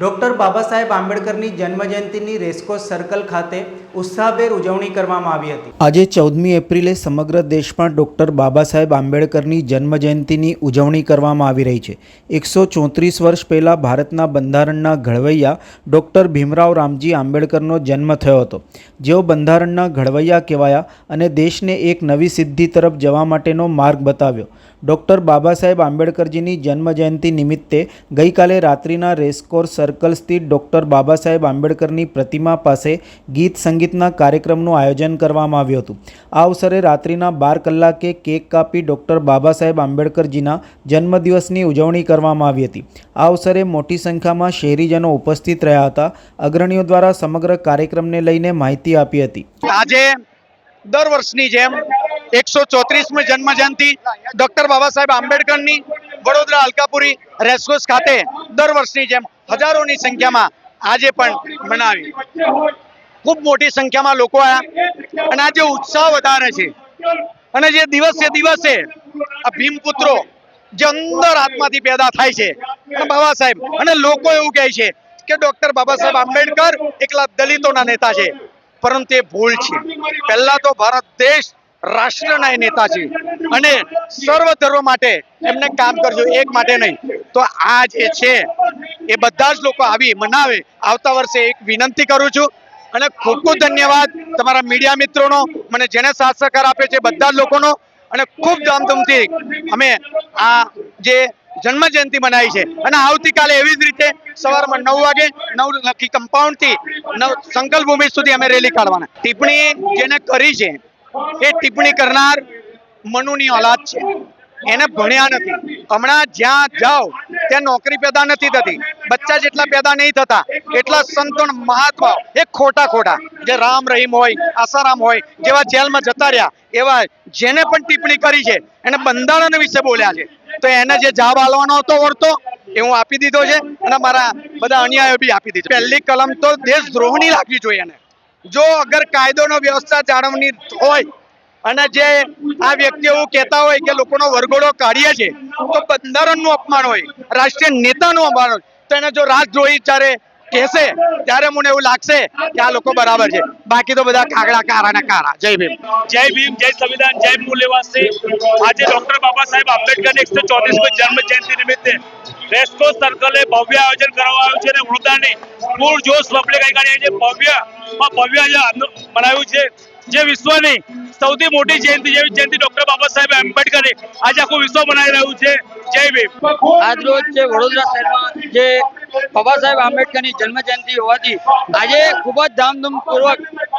Doctor Baba Saheb આંબેડકરની જન્મજયંતિની racecourse circle ખાતે ઉત્સાહભેર ઉજવણી કરવામાં આવી હતી. આજે ચૌદમી એપ્રિલે સમગ્ર દેશમાં ડૉક્ટર બાબા સાહેબ આંબેડકરની જન્મજયંતિની ઉજવણી કરવામાં આવી રહી છે. એકસો ચોત્રીસ વર્ષ પહેલાં ભારતના બંધારણના ઘડવૈયા ડૉક્ટર ભીમરાવ રામજી આંબેડકરનો જન્મ થયો હતો. જેઓ બંધારણના ઘડવૈયા કહેવાયા અને દેશને એક નવી સિદ્ધિ તરફ જવા માટેનો માર્ગ બતાવ્યો. ડૉક્ટર બાબા સાહેબ આંબેડકરજીની જન્મજયંતિ નિમિત્તે ગઈકાલે રાત્રિના રેસકોર્સ સર્કલ સ્થિત ડૉક્ટર બાબા સાહેબ આંબેડકરની પ્રતિમા પાસે ગીત સંગીતના કાર્યક્રમનું આયોજન કરવામાં આવ્યું હતું. આ અવસરે રાત્રિના બાર કલાકે કેક કાપી ડૉક્ટર બાબા સાહેબ આંબેડકરજીના જન્મદિવસની ઉજવણી કરવામાં આવી હતી. આ અવસરે મોટી સંખ્યામાં શહેરીજનો ઉપસ્થિત રહ્યા હતા. અગ્રણીઓ દ્વારા સમગ્ર કાર્યક્રમને લઈને માહિતી આપી હતી. આજે દર વર્ષની જેમ એકસો ચોત્રીસમી જન્મ જયંતિ ડોક્ટર બાબા સાહેબ આંબેડકરની વડોદરા અલકાપુરી રેસકોર્સ ખાતે દર વર્ષની જેમ હજારોની સંખ્યામાં આજે પણ મનાવી. ખૂબ મોટી સંખ્યામાં લોકો આવ્યા અને આજે ઉત્સાહ વધારે છે. અને જે દિવસે દિવસે આ ભીમપુત્રો જે અંદર આત્માથી પેદા થાય છે બાબા સાહેબ, અને લોકો એવું કહે છે કે ડોક્ટર બાબા સાહેબ આંબેડકર એકલા દલિતોના નેતા છે, પરંતુ એ ભૂલ છે. પહેલા તો ભારત દેશ રાષ્ટ્રના નેતા છે અને સર્વ માટે એમને કામ કરજો, એક માટે નહીં. તો આ જે છે, એ બધા જ લોકો આવી મનાવે. આવતા વર્ષે એક વિનંતી કરું છું અને ખૂબ ખૂબ ધન્યવાદ તમારા મીડિયા મિત્રોનો, મને જેને સાથ સહકાર આપે છે બધા જ લોકોનો. અને ખૂબ ધામધૂમથી અમે આ જે જન્મ જયંતિ મનાવી છે. અને આવતીકાલે એવી જ રીતે સવારમાં નવ વાગે નવ લખી કમ્પાઉન્ડથી નવ સંકલ્પ ભૂમિ સુધી અમે રેલી કાઢવાના. ટિપ્પણી જેને કરી છે એ ટિપ્પણી કરનાર મનુની ઓલાદ છે. એને ભણ્યા નથી. હમણાં જ્યાં જાઓ, ત્યાં નોકરી પેદા નથી થતી. બચ્ચા જેટલા પેદા નહીં થતા, એટલા સંતોન મહાત્મા, એ ખોટા ખોટા, જે રામ રહીમ હોય, આસારામ હોય, જેવા જેલમાં જતા રહ્યા, એવા જેને પણ ટિપ્પણી કરી છે, એને બંધારણ વિશે બોલ્યા છે. તો એને જે જવાબ આલવાનો હતો વળતો એ હું આપી દીધો છે અને મારા બધા અન્યાયો બી આપી દીધો પહેલી કલમ તો દેશદ્રોહની લાગવી જોઈએ એને. જો અગર કાયદોનો વ્યવસ્થા જાળવણી હોય અને જે આ વ્યક્તિ એવું કહેતા હોય કે લોકોનો વરઘોડો કાઢીએ છે, તો બંધારણનું અપમાન હોય, રાષ્ટ્રીય નેતાનું અપમાન હોય, તો એને જો રાજદ્રોહી ચારે કહેશે, ત્યારે મને એવું લાગશે કે આ લોકો બરાબર છે. બાકી તો બધા કાગડા કારા ને કારા. જય ભીમ. જય ભીમ, જય સંવિધાન, જય મૂલ્યવાસી. આજે ડોક્ટર બાબા સાહેબ આંબેડકરની એકસો ચોત્રીસમી જન્મ જયંતિ નિમિત્તે રેસ્કો સર્કલે ભવ્ય આયોજન કરવામાં આવ્યું છે અને વડોદરાની પૂર જોશ પબ્લિક અહીં ભવ્ય આંદો- મનાવ્યું છે. જે વિશ્વની સૌથી મોટી જયંતિ જેવી જયંતિ ડોક્ટર બાબા સાહેબ આંબેડકરની આજે આખું વિશ્વ મનાવી રહ્યું છે. જય ભીમ. આજ રોજ જે વડોદરા શહેરમાં જે બાબા સાહેબ આંબેડકરની જન્મ જયંતિ હોવાથી આજે ખૂબ જ ધામધૂમપૂર્વક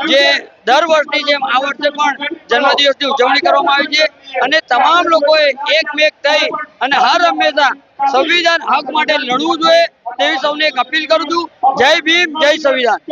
જે દર વર્ષની જેમ આ વર્ષે પણ જન્મદિવસની ઉજવણી કરવામાં આવી છે અને તમામ લોકોએ એકમેક થઈ અને હર હંમેશા સંવિધાન હક માટે લડવું જોઈએ તેવી સૌને એક અપીલ કરું છું. જય ભીમ, જય સંવિધાન.